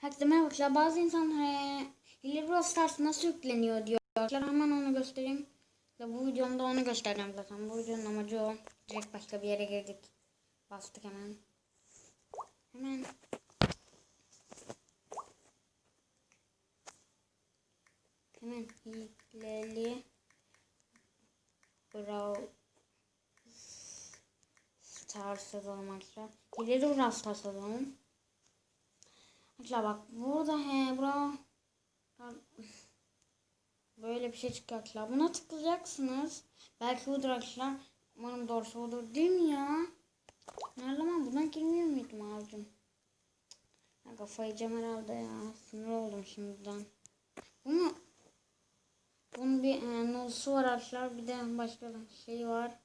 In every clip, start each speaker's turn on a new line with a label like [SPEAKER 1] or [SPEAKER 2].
[SPEAKER 1] Herkese merhaba arkadaşlar. Bazı insanlar Hilary Brawl Stars nasıl yükleniyor diyorlar. Hemen onu göstereyim. Ve bu videomda onu göstereceğim zaten. Bu videonun amacı o. Direkt başka bir yere girdik. Bastık hemen. Hemen. Hemen Hilary Brawl Stars yazalım arkadaşlar. Hilary Brawl Stars yazalım. Arkadaşlar bak burada he bura böyle bir şey çıkıyor arkadaşlar. Buna tıklayacaksınız. Belki budur arkadaşlar. Umarım doğrusu odur değil mi ya? Nerede lan buna girmiyor muydum abicim? Ya kafayı yiyeceğim herhalde ya. Sinir oldum şimdiden. Bunu bunun bir e, nosu var arkadaşlar. Bir de başka şey var.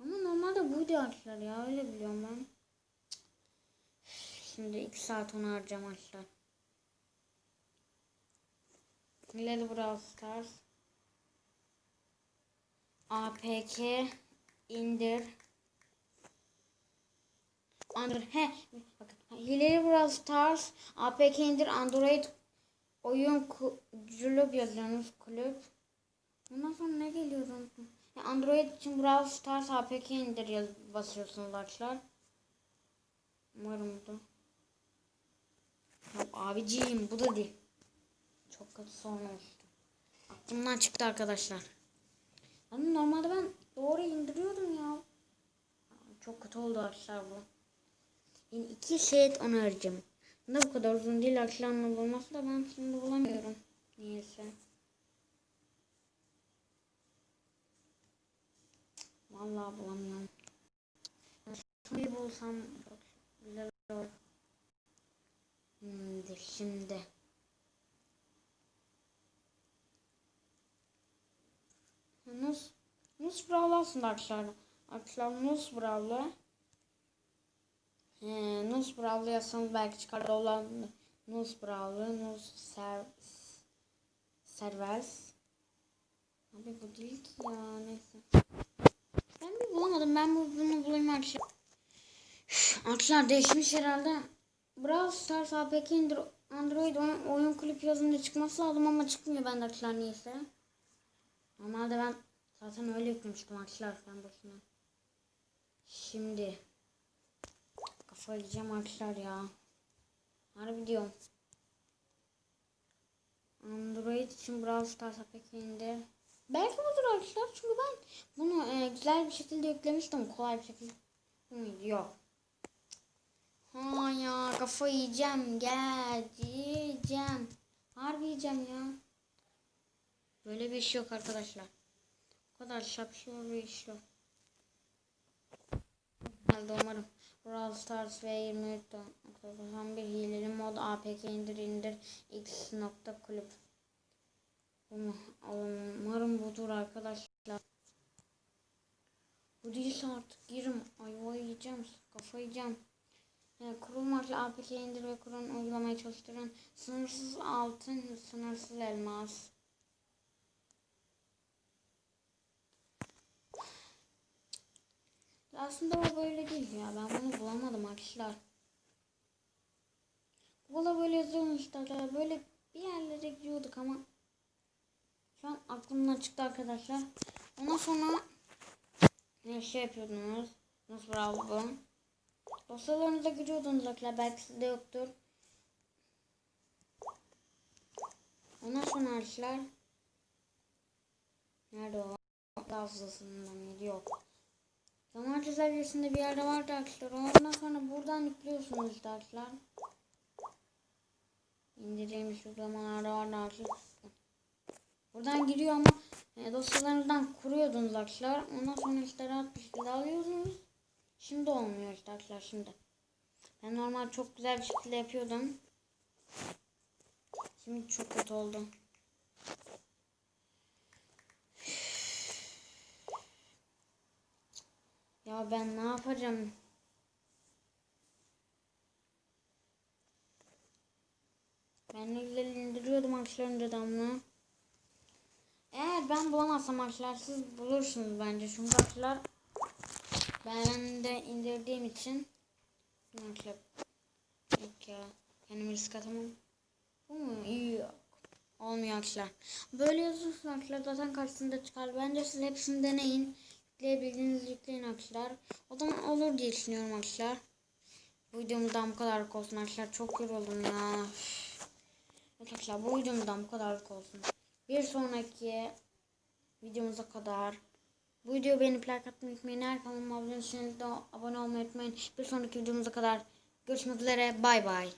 [SPEAKER 1] Ama normalde buydu arkadaşlar ya. Öyle biliyorum ben. Şimdi 2 saat onu harcam arkadaşlar. Lady Brawl Stars. APK indir. Android he bakın Hilary Brawl Stars APK indir Android oyun kulüp yazıyorsunuz kulüp. Ondan sonra ne geliyor. Android için Brawl Stars APK indir yaz basıyorsunuz arkadaşlar. Umarım bu. Yok abiciğim bu da değil. Çok kötü sorun oluştu. Aklımdan çıktı arkadaşlar. Hani normalde ben doğru indiriyordum ya. Çok kötü oldu arkadaşlar bu. Yani iki set arayacağım. Ne bu kadar uzun değil arkadaşlarla bulması da ben şimdi bulamıyorum. Niyeyse. Vallahi bulamıyorum. Bir bulsam güzel olur. Şimdi, şimdi. Nus, Nus Brawl'ı aslında arkadaşlar. Arkadaşlar Nus Brawl'ı. Ee, Nus Brawl'ı yazsanız belki çıkar olan Nus Brawl'ı. Nus Ser Servers. Abi bu değil ki ya neyse. Ben bir bulamadım. Ben bu, bunu bulayım arkadaşlar. Arkadaşlar değişmiş herhalde. Brawl Stars APK Android oyun, klip yazınca çıkması lazım ama çıkmıyor bende arkadaşlar niyeyse. Normalde ben zaten öyle yüklemiştim arkadaşlar ben boşuna. Şimdi kafayı yiyeceğim arkadaşlar ya. Harbi diyorum. Android için Brawl Stars APK indir. Belki budur arkadaşlar çünkü ben bunu e, güzel bir şekilde yüklemiştim kolay bir şekilde. Yok. Ha ya kafayı yiyeceğim. Gel yiyeceğim. Harbi yiyeceğim ya. Böyle bir iş yok arkadaşlar. Bu kadar şapşal bir iş yok. Herhalde umarım. Brawl Stars ve 23.91 hileli mod APK indir indir x nokta kulüp. Umarım budur arkadaşlar. Bu değilse artık girim. Ayva yiyeceğim. Kafa yiyeceğim. Yani kurulmakla APK indir ve kurun uygulamayı çalıştıran sınırsız altın, sınırsız elmas. Aslında o böyle değil ya. Ben bunu bulamadım arkadaşlar. Google'a böyle yazıyormuş işte. Böyle bir yerlere gidiyorduk ama şu an aklımdan çıktı arkadaşlar. Ondan sonra ne şey yapıyordunuz. Nasıl bravo Dosyalarınıza giriyordunuz arkadaşlar. Belki sizde yoktur. Ondan sonra arkadaşlar Nerede o? Hafızasından mıydı? Yok. Zamanca seviyesinde bir yerde vardı arkadaşlar. Ondan sonra buradan yüklüyorsunuz arkadaşlar. İndireceğimiz uygulamalarda vardı arkadaşlar. Buradan giriyor ama e, dosyalarınızdan kuruyordunuz arkadaşlar. Ondan sonra işte rahat bir şekilde alıyorsunuz. Şimdi olmuyor işte arkadaşlar şimdi. Ben normal çok güzel bir şekilde yapıyordum. Şimdi çok kötü oldu. Ya ben ne yapacağım? Ben güzel indiriyordum arkadaşlar önceden bunu. Eğer ben bulamazsam arkadaşlar siz bulursunuz bence. Çünkü arkadaşlar ben de indirdiğim için Yok ya. Kendimi risk atamam. Bu mu? İyi yok. Olmuyor arkadaşlar. Böyle yazıyorsun arkadaşlar zaten karşısında çıkar. Bence siz hepsini deneyin. Yükleyebildiğinizi yükleyin arkadaşlar. O zaman olur diye düşünüyorum arkadaşlar. Bu videomdan bu kadarlık olsun arkadaşlar. Çok yoruldum ya. Arkadaşlar bu videomdan bu kadarlık olsun. Bir sonraki videomuza kadar bu videoyu beğenip like atmayı unutmayın. Eğer kanalıma abone abone olmayı unutmayın. Bir sonraki videomuza kadar görüşmek üzere. Bay bay.